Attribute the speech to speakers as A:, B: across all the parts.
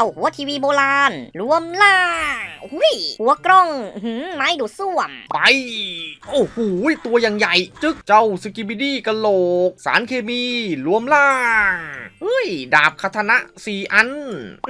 A: จ้าหัวทีวีโบราณ รวมล่างหุยหัวกล้องหืมไม้ดูดซ่วม
B: ไป โอ้โหตัวอย่างใหญ่ จึกเจ้าสกิบิดี้กะโหลก สารเคมี รวมล่างเฮ้ย ดาบคาทนะสี่อัน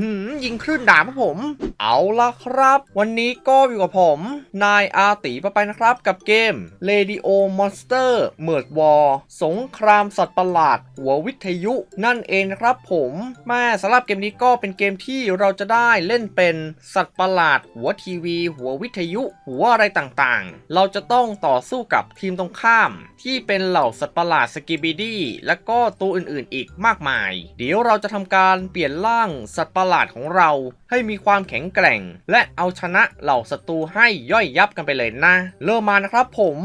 B: หือยิงคลื่นดาบครับผม เอาละครับ วันนี้ก็อยู่กับผม นายอาตีปไปนะครับกับเกม Radio Monster Merge War สงครามสัตว์ประหลาด หัววิทยุ นั่นเองนะครับผมแม่สำหรับเกมนี้ก็เป็นเกมที่ที่เราจะได้เล่นเป็นสัตว์ประหลาด หัวทีวี หัววิทยุ หัวอะไรต่างๆ เราจะต้องต่อสู้กับทีมตรงข้าม ที่เป็นเหล่าสัตว์ประหลาดสกิบิดี้และก็ตัวอื่นๆอีกมากมาย เดี๋ยวเราจะทำการเปลี่ยนร่างสัตว์ประหลาดของเรา ให้มีความแข็งแกร่ง และเอาชนะเหล่าศัตรูให้ย่อยยับกันไปเลยนะ เริ่มมานะครับผม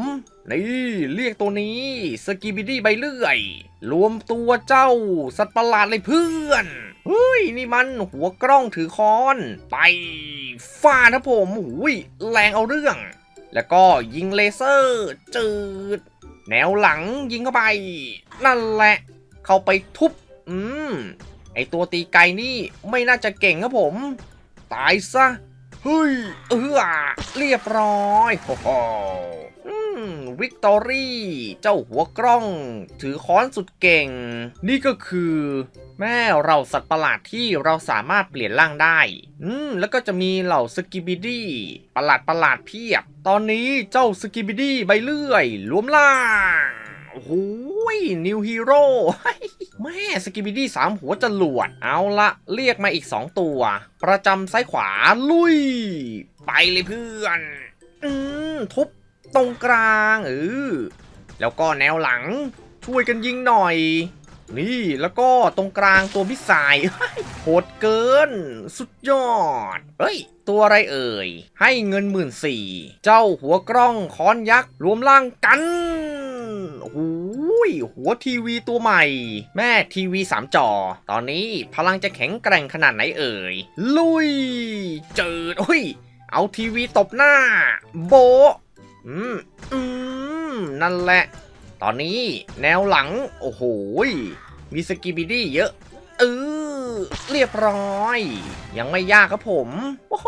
B: นี่เรียกตัวนี้สกิบิดี้ใบเลื่อย รวมตัวเจ้าสัตว์ประหลาดเลยเพื่อน เฮ้ยนี่มันหัวกล้องถือค้อน ไปฟาดนะผมหุยแรงเอาเรื่อง แล้วก็ยิงเลเซอร์ จืด แนวหลังยิงเข้าไป นั่นแหละ เข้าไปทุบ อืม ไอตัวตีไกนี่ไม่น่าจะเก่งครับผม ตายซะ เฮ้ย เออเรียบร้อยโอ้โห วิกตอรี่ เจ้าหัวกล้อง ถือค้อนสุดเก่ง นี่ก็คือ แม่เราสัตว์ประหลาดที่เราสามารถเปลี่ยนร่างได้ อืม แล้วก็จะมีเหล่าสกิบิดี้ประหลาดประหลาดเพียบ ตอนนี้เจ้าสกิบิดี้ใบเลื่อยรวมล่างโอ้โหนิวฮีโร่แม่สกิบิดี้สามหัวจรวด เอาละเรียกมาอีก2ตัว ประจำซ้ายขวาลุย ไปเลยเพื่อน อืม ทุบ ตรงกลางเออแล้วก็แนวหลังช่วยกันยิงหน่อย นี่แล้วก็ตรงกลางตัวมิสไซล์โหดเกิน สุดยอด เฮ้ย ตัวอะไรเอ่ย ให้เงินหมื่นสี่เจ้าหัวกล้องค้อนยักษ์รวมร่างกันหูยหัวทีวีตัวใหม่ แม่ทีวีสามจอ ตอนนี้พลังจะแข็งแกร่งขนาดไหนเอ่ย ลุย เจิดโอ้ย เอาทีวีตบหน้า โบ อืมอืมนั่นแหละ ตอนนี้แนวหลัง โอ้โห มีสกิบิดี้เยอะ เออ เรียบร้อย ยังไม่ยากครับผมโอ้โห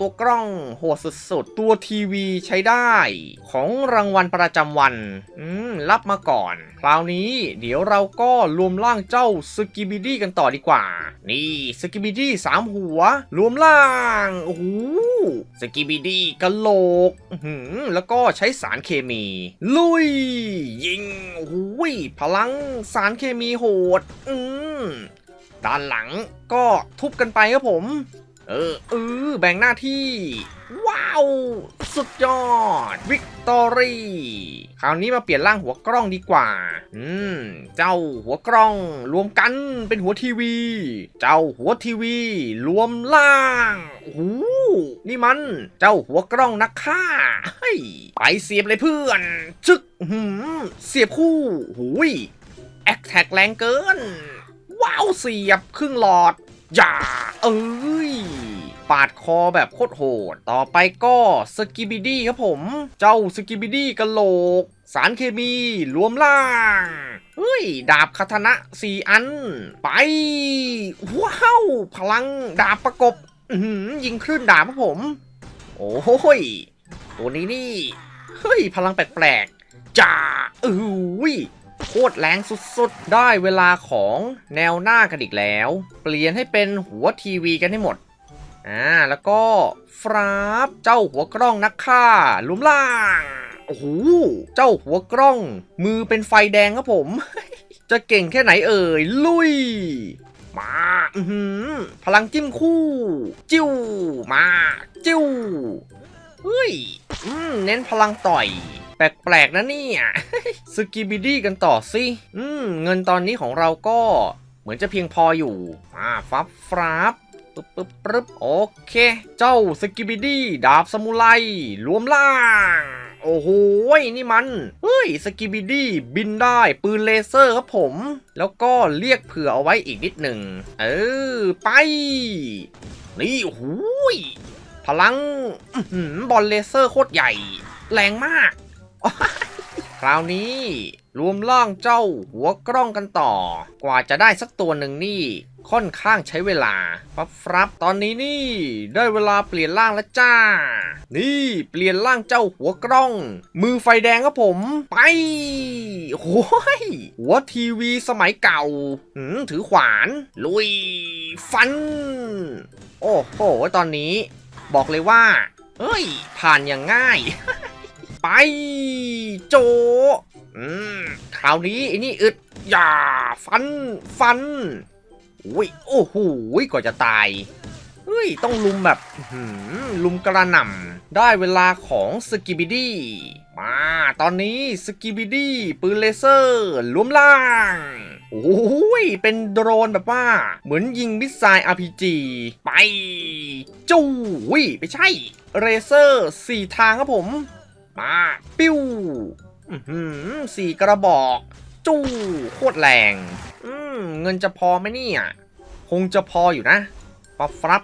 B: ตัวกล้องโหดสุดๆ ตัวทีวีใช้ได้ ของรางวัลประจำวัน อืม รับมาก่อน คราวนี้เดี๋ยวเราก็รวมร่างเจ้าสกิบิดี้กันต่อดีกว่า นี่สกิบิดี้สามหัว รวมร่าง โอ้โหสกิบิดี้กะโหลกอื้อหือแล้วก็ใช้สารเคมี ลุย ยิงโอ้โหพลังสารเคมีโหด อืม ด้านหลังก็ทุบกันไปครับผม เออเออแบ่งหน้าที่ ว้าว สุดยอด วิกตอรี่คราวนี้มาเปลี่ยนร่างหัวกล้องดีกว่า อืม เจ้าหัวกล้องรวมกันเป็นหัวทีวี เจ้าหัวทีวี รวมล่างโอ้โหนี่มัน เจ้าหัวกล้องนักฆ่าเฮ้ยไปเสียบเลยเพื่อนชึกหืมเสียบคู่หูยแอคแท็กแรงเกิน ว้าวเสียบครึ่งหลอดอย่าเอ้ยปาดคอแบบโคตรโหด ต่อไปก็สกิบิดี้ครับผม เจ้าสกิบิดี้กะโหลก สารเคมีรวมล่างเฮ้ย ดาบคาทนะสี่อัน ไป ว้าว พลังดาบประกบยิงคลื่นดาบครับผม โอ้โหตัวนี้นี่ เฮ้ย พลังแปลกๆจ้าเอ้ย โคตรแรงสุดๆ ได้เวลาของแนวหน้ากันอีกแล้ว เปลี่ยนให้เป็นหัวทีวีกันให้หมด อ่า แล้วก็ฟราบเจ้าหัวกล้องนักฆ่าลุมล่าง โอ้โห เจ้าหัวกล้อง มือเป็นไฟแดงครับผม จะเก่งแค่ไหนเอ่ย ลุย มาอือหือพลังจิ้มคู่ จิ้ว มา จิ้ว เฮ้ยอืมเน้นพลังต่อย แปลกๆนะเนี่ยสกิบิดี้กันต่อสิ อืม เงินตอนนี้ของเราก็เหมือนจะเพียงพออยู่ อ่า ฟับฟราบปึ๊บปึ๊บปึ๊บโอเค เจ้าสกิบิดี้ดาบสมุไรรวมล่าง โอ้โห นี่มัน เฮ้ย สกิบิดี้บินได้ ปืนเลเซอร์ครับผม แล้วก็เรียกเผื่อเอาไว้อีกนิดหนึ่ง เออ ไป นี่โอ้โหยพลังบอลเลเซอร์โคตรใหญ่ แรงมาก คราวนี้รวมร่างเจ้าหัวกล้องกันต่อ กว่าจะได้สักตัวหนึ่งนี่ ค่อนข้างใช้เวลาปั๊บฟับตอนนี้นี่ ได้เวลาเปลี่ยนร่างแล้วจ้า นี่เปลี่ยนร่างเจ้าหัวกล้อง มือไฟแดงครับผม ไปโอ้ยหัวทีวีสมัยเก่าหืมถือขวาน ลุย ฟัน โอ้โหตอนนี้ บอกเลยว่า เอ้ย ผ่านอย่างง่าย ไปโจอืมคราวนี้ไอ้นี่อึดอย่าฟันฟันอุ้ยโอ้โหกว่าจะตายเฮ้ยต้องลุมแบบหือลุมกระหน่ำได้เวลาของสกิบิดี้มาตอนนี้สกิบิดี้ปืนเลเซอร์ล้มล่างโอ้ยเป็นโดรนแบบว่า เหมือนยิงมิสไซล์ RPG ไปจู้วิไม่ใช่เรเซอร์สี่ทางครับผม มาปิ้วสี่กระบอก จู้โคตรแรง อืมเงินจะพอไหมเนี่ย คงจะพออยู่นะปับฟรับ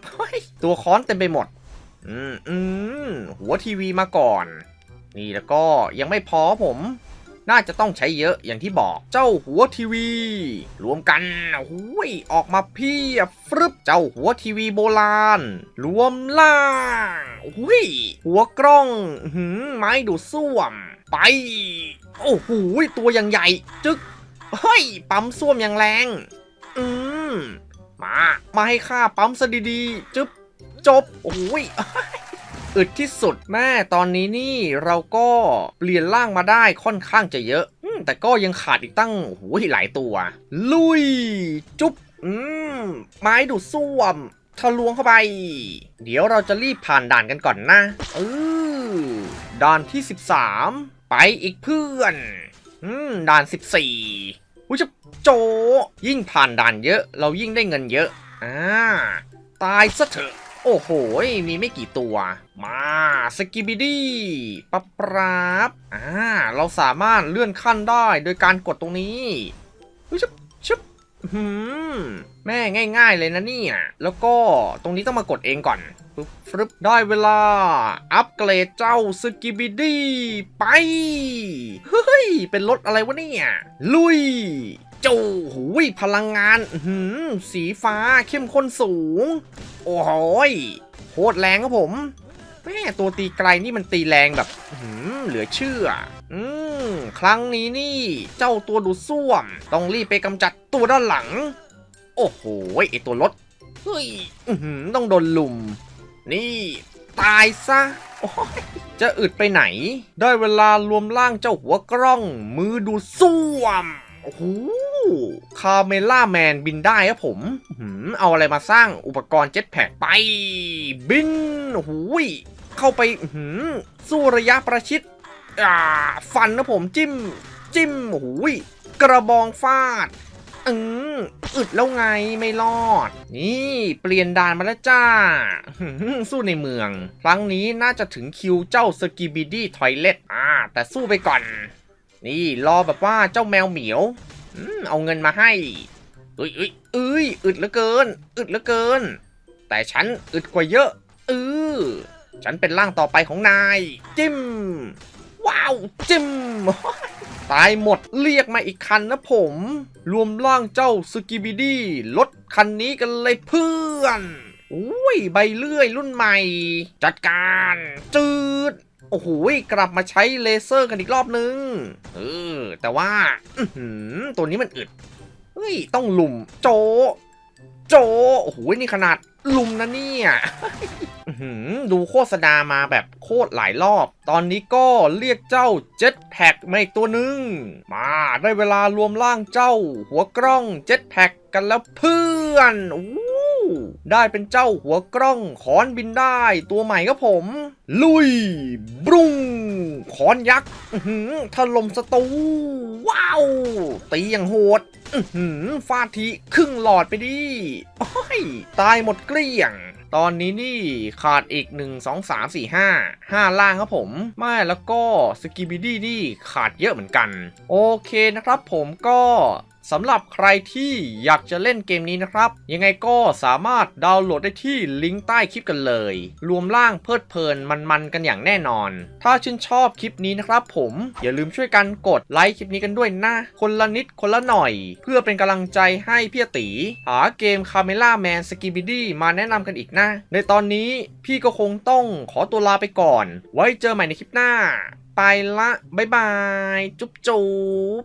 B: ตัวค้อนเต็มไปหมด อืมอืมหัวทีวีมาก่อน นี่แล้วก็ยังไม่พอผม น่าจะต้องใช้เยอะอย่างที่บอกเจ้าหัวทีวี รวมกันหุยออกมาเพียบฟรึบเจ้าหัวทีวีโบราณ รวมล่างหุยหัวกล้องหือไม้ดูดซ่วม ไป โอ้โหตัวอย่างใหญ่ จึกเฮ้ยปั๊มซ่วมอย่างแรง อืมมา มาให้ข้าปั๊มซะดีๆ จึ๊บจบโอ้ย อึดที่สุดแม่ตอนนี้นี่เราก็เปลี่ยนร่างมาได้ค่อนข้างจะเยอะอแต่ก็ยังขาดอีกตั้งโอ้โหหลายตัว ลุย จุ๊บอืมไม้ดูดซ่วมทะลวงเข้าไป เดี๋ยวเราจะรีบผ่านด่านกันก่อนนะเออด่านที่ 13 ไปอีกเพื่อน อืมด่าน 14อุ้ยจะโจ ยิ่งผ่านด่านเยอะ เรายิ่งได้เงินเยอะอ่าตายซะเถอะ โอ้โห มีไม่กี่ตัว มาสกิบิดี้ปับปราบอ่า เราสามารถเลื่อนขั้นได้โดยการกดตรงนี้ชุบชุบหืมแม่ง่ายๆเลยนะเนี่ย แล้วก็ตรงนี้ต้องมากดเองก่อนปึ๊บฟึบได้เวลา อัปเกรดเจ้าสกิบิดี้ไป เฮ้ย เป็นรถอะไรวะเนี่ย ลุย จ้หูยพลังงานหือสีฟ้าเข้มข้นสูง โอ้โหยโคตรแรงครับผมแม่ตัวตีไกลนี่มันตีแรงแบบหือเหลือเชื่อ อืมครั้งนี้นี่ เจ้าตัวดูดซ่วม ต้องรีบไปกำจัดตัวด้านหลัง โอ้โหไอตัวรถเฮ้ยต้องโดนลุม นี่ ตายซะ จะอึดไปไหน ได้เวลารวมร่างเจ้าหัวกล้อง มือดูดซ่วม โอ้โห คาเมล่าแมนบินได้ครับผมหือเอาอะไรมาสร้างอุปกรณ์เจ็ตแพ็กไป บินโอ้โหยเข้าไปหือสู้ระยะประชิดอ่าฟันนะผมจิ้ม จิ้มโอ้โหยกระบองฟาดอืมอึดแล้วไงไม่รอด นี่เปลี่ยนด่านมาแล้วจ้า สู้ในเมือง ครั้งนี้น่าจะถึงคิวเจ้าสกิบิดี้ทอยเล็ตอ่า แต่สู้ไปก่อน นี่รอแบบว่าเจ้าแมวเหมียว เอาเงินมาให้เอ้ยเอ้ยเอ้ยอึดเหลือเกิน อึดเหลือเกิน แต่ฉันอึดกว่าเยอะเออฉันเป็นร่างต่อไปของนาย จิ้ม ว้าว จิ้ม ตายหมดเรียกมาอีกคันนะผม รวมร่างเจ้าสกิบิดี้รถคันนี้กันเลยเพื่อนอุ้ย ใบเลื่อยรุ่นใหม่ จัดการ จืด โอ้โหกลับมาใช้เลเซอร์กันอีกรอบนึง เออ แต่ว่าตัวนี้มันอึด เฮ้ย ต้องลุม โจ โจ โอ้โห นี่ขนาดลุมนะเนี่ยดูโฆษณามาแบบโคตรหลายรอบ ตอนนี้ก็เรียกเจ้าเจ็ตแพ็กมาอีกตัวหนึ่ง มาได้เวลารวมร่างเจ้า หัวกล้องเจ็ตแพ็กกันแล้วเพื่อนอู้ ได้เป็นเจ้าหัวกล้องขอนบินได้ ตัวใหม่ครับผม ลุย บรุงขอนยักษ์ถล่มศัตรูว้าว ตีอย่างโหดฟาดทีครึ่งหลอดไปดิตายหมดเกลี้ยงตอนนี้นี่ขาดอีก 1 2 3 4 5 5 ล่างครับผม ไม่แล้วก็สกิบิดี้นี่ขาดเยอะเหมือนกัน โอเคนะครับผมก็ สำหรับใครที่อยากจะเล่นเกมนี้นะครับ ยังไงก็สามารถดาวน์โหลดได้ที่ลิงก์ใต้คลิปกันเลย รวมล่างเพลิดเพลินมันๆกันอย่างแน่นอน ถ้าชื่นชอบคลิปนี้นะครับผมอย่าลืมช่วยกันกดไลค์คลิปนี้กันด้วยนะคนละนิดคนละหน่อย เพื่อเป็นกำลังใจให้พี่ตีหาเกมคาเมล่าแมนสกีบิดี้มาแนะนำกันอีกนะ ในตอนนี้พี่ก็คงต้องขอตัวลาไปก่อน ไว้เจอใหม่ในคลิปหน้า ไปละบ๊ายบาย จุ๊บจุ๊บ